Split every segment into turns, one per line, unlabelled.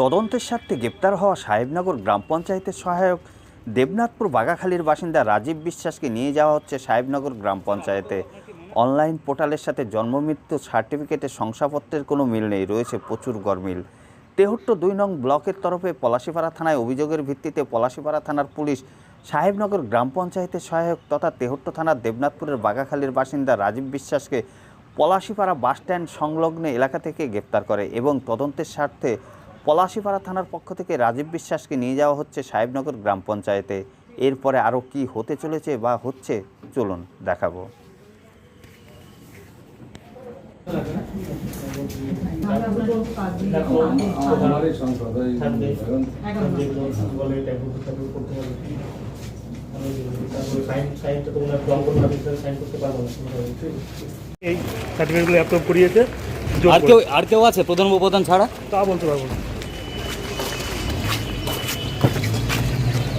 তদন্তের স্বার্থে গ্রেপ্তার হওয়া সাহেবনগর গ্রাম পঞ্চায়েতের সহায়ক দেবনাথপুর বাগাখালীর বাসিন্দা রাজীব বিশ্বাসকে নিয়ে যাওয়া হচ্ছে সাহেবনগর গ্রাম পঞ্চায়েতে। অনলাইন পোর্টালের সাথে জন্মমৃত্যু সার্টিফিকেটের শংসাপত্রের কোনো মিল নেই, রয়েছে প্রচুর গরমিল। তেহট্ট দুই নং ব্লকের তরফে পলাশিপাড়া থানায় অভিযোগের ভিত্তিতে পলাশিপাড়া থানার পুলিশ সাহেবনগর গ্রাম পঞ্চায়েতের সহায়ক তথা তেহট্ট থানার দেবনাথপুরের বাগাখালীর বাসিন্দা রাজীব বিশ্বাসকে পলাশিপাড়া বাসস্ট্যান্ড সংলগ্ন এলাকা থেকে গ্রেপ্তার করে এবং তদন্তের স্বার্থে পলাশিপাড়া থানার পক্ষ থেকে রাজীব বিশ্বাসকে নিয়ে যাওয়া হচ্ছে সাহেবনগর গ্রাম পঞ্চায়েতে। এরপরে আরও কি হতে চলেছে বা হচ্ছে চলুন দেখাবো।
এই সার্টিফিকেটগুলো অ্যাপ্রুভ করিয়েছে।
আর কেউ আর কেউ আছে? প্রধান উপপ্রধান ছাড়া?
তা বলতে পারব না।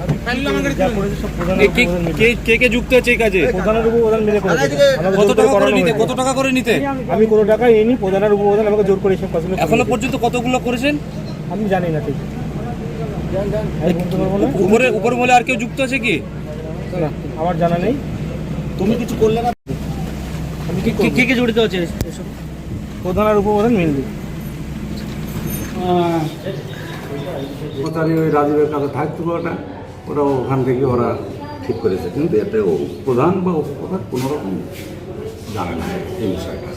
কে- কে
মিলে।
কে কে যুক্ত আছে এই কাজে?
প্রধানের মিলে
কত টাকা করে নিতে কত টাকা করে নিতে?
আমি কোনো টাকা নিইনি প্রধানের উপপ্রধান আমাকে জোর করে এসব কাজগুলো এখনও
পর্যন্ত কতগুলো করেছেন?
আমি জানি না ঠিক আমি বলতে পারব না
উপরে উপর মহলে আর কেউ যুক্ত আছে কি?
না, আমার জানা নেই
তুমি কিছু করলে না?
আমি কি
কে কে জড়িত আছে?
প্রধান আর উপপ্রধান মিললি
কর্মচারী ওই রাজীবের কাছে থাকতো ওটা ওরা ওখান থেকে ওরা ঠিক করেছে। কিন্তু এতে প্রধান বা উপপ্রধান কোনো রকম জানে না এই বিষয়টা।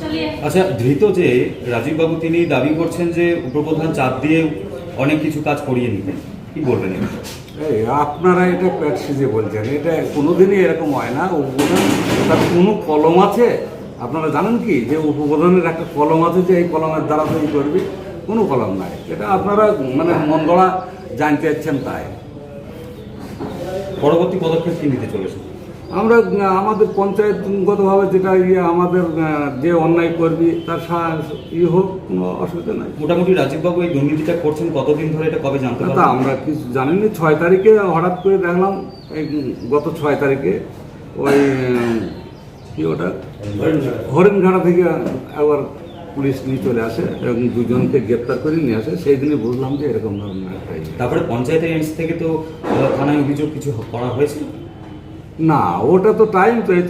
আচ্ছা ধৃত যে রাজীববাবু তিনি দাবি করছেন যে উপপ্রধান চাপ দিয়ে অনেক কিছু কাজ করিয়ে নিতেন। কি বলবেন এই
আপনারা এটা প্যাট সিজে বলছেন। এটা কোনোদিনই এরকম হয় না। উপপ্রধান তার কোনো কলম আছে? আপনারা জানেন কি যে উপপ্রধানের একটা কলম আছে যে এই কলমের দ্বারা তৈরি করবে? কোনো কলম নাই। এটা আপনারা মানে মন গড়া জানতে চাচ্ছেন তাই।
পরবর্তী পদক্ষেপ কি নিতে চলেছে
আমরা আমাদের পঞ্চায়েতগতভাবে যেটা ইয়ে আমাদের যে অন্যায় করবি তার ই হোক কোনো অসুবিধা নাই।
মোটামুটি রাজীববাবু এই দুর্নীতিটা করছেন কতদিন ধরে এটা কবে জানতে
তা আমরা কিছু জানিনি। ছয় তারিখে হঠাৎ করে দেখলাম এই গত ছয় তারিখে ওই কি ওটা? হরিণঘাটা থেকে একবার পুলিশ নিয়ে চলে আসে এবং দুজনকে গ্রেপ্তার করে নিয়ে আসে সেই দিনই বুঝলাম যে এরকম ধরনের একটা ইয়ে।
তারপরে পঞ্চায়েতের এন্স থেকে তো থানায় অভিযোগ কিছু করা হয়েছে
না ওটা তো টাইম তো এই